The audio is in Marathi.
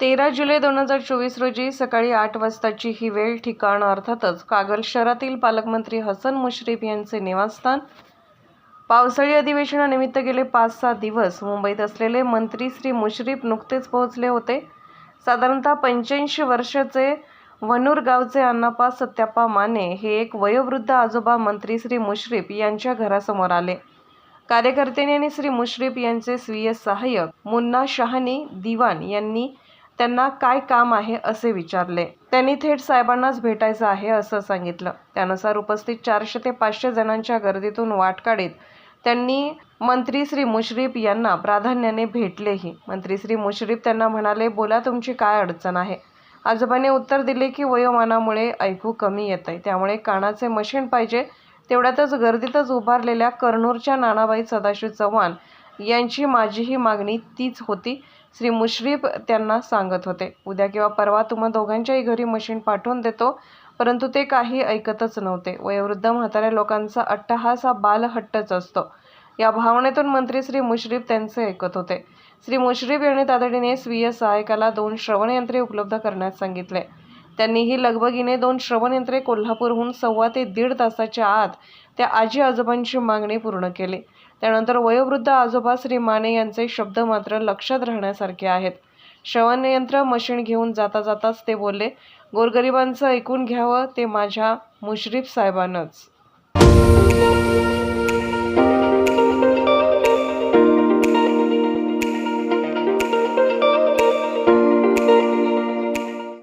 तेरा जुलै दोन हजार चोवीस रोजी सकाळी आठ वाजताची ही वेळ ठिकाण अर्थातच कागल शहरातील पालकमंत्री हसन मुश्रीफ यांचे निवासस्थान. पावसाळी अधिवेशनानिमित्त गेले पाच सहा दिवस मुंबईत असलेले मंत्री श्री मुश्रीफ नुकतेच पोहोचले होते. साधारणतः पंच्याऐंशी वर्षाचे वनूर गावचे अण्णापा सत्याप्पा माने हे एक वयोवृद्ध आजोबा मंत्री श्री मुश्रीफ यांच्या घरासमोर आले. कार्यकर्त्यांनी आणि श्री मुश्रीफ यांचे स्वीय सहाय्यक मुन्ना शहानी दिवाण यांनी त्यांना काय काम आहे असे विचारले. त्यांनी थेट साहेबांनाच भेटायचं आहे असं सांगितलं. त्यानुसार उपस्थित चारशे ते पाचशे जणांच्या गर्दीतून वाट काढीत त्यांनी मंत्री श्री मुश्रीफ यांना प्राधान्याने भेटलेही. मंत्री श्री मुश्रीफ त्यांना म्हणाले बोला तुमची काय अडचण आहे? आजोबाने उत्तर दिले की वयोमानामुळे ऐकू कमी येत आहे त्यामुळे कानाचे मशीन पाहिजे. तेवढ्यातच गर्दीतच उभारलेल्या कर्नूरच्या नानाबाई सदाशिव चव्हाण यांची माझीही मागणी तीच होती. श्री मुश्रीफ त्यांना सांगत होते. उद्या किंवा परवा तुम्हा दोघांच्याही घरी मशीन पाठवून देतो. परंतु ते काही ऐकतच नव्हते. वयोवृद्ध म्हाताऱ्या लोकांचा अट्टहास हा बालहट्टच असतो. या भावनेतून मंत्री श्री मुश्रीफ त्यांचे ऐकत होते. श्री मुश्रीफ यांनी तातडीने स्वीय सहायकाला दोन श्रवणयंत्रे उपलब्ध करण्यास सांगितले. त्यांनीही लगबगीने दोन श्रवणयंत्रे कोल्हापूरहून सव्वा ते दीड तासाच्या आत त्या आजी आजोबांची मागणी पूर्ण केली. त्यानंतर वयोवृद्ध आजोबा श्री माने यांचे शब्द मात्र लक्षात राहण्यासारखे आहेत. श्रवणयंत्र मशीन घेऊन जाता जाताच ते बोलले गोरगरिबांचं ऐकून घ्यावं ते माझ्या मुश्रीफ साहेबांनंच.